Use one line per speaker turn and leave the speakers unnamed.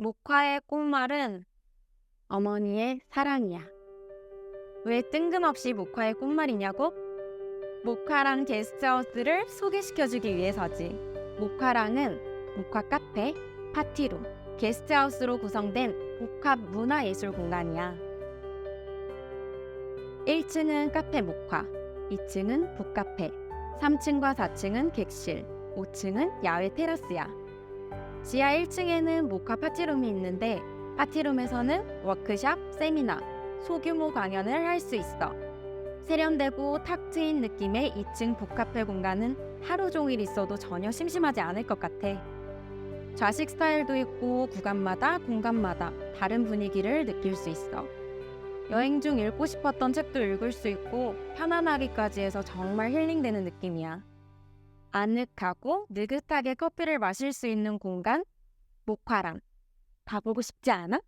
모카의 꽃말은 어머니의 사랑이야. 왜 뜬금없이 모카의 꽃말이냐고? 모카랑 게스트하우스를 소개시켜주기 위해서지. 모카랑은 모카 카페, 파티룸, 게스트하우스로 구성된 복합 문화예술 공간이야. 1층은 카페 모카, 2층은 북카페, 3층과 4층은 객실, 5층은 야외 테라스야. 지하 1층에는 모카 파티룸이 있는데 파티룸에서는 워크샵, 세미나, 소규모 강연을 할 수 있어. 세련되고 탁 트인 느낌의 2층 북카페 공간은 하루 종일 있어도 전혀 심심하지 않을 것 같아. 좌식 스타일도 있고 구간마다 공간마다 다른 분위기를 느낄 수 있어. 여행 중 읽고 싶었던 책도 읽을 수 있고 편안하기까지 해서 정말 힐링되는 느낌이야. 아늑하고 느긋하게 커피를 마실 수 있는 공간 모카랑 가보고 싶지 않아?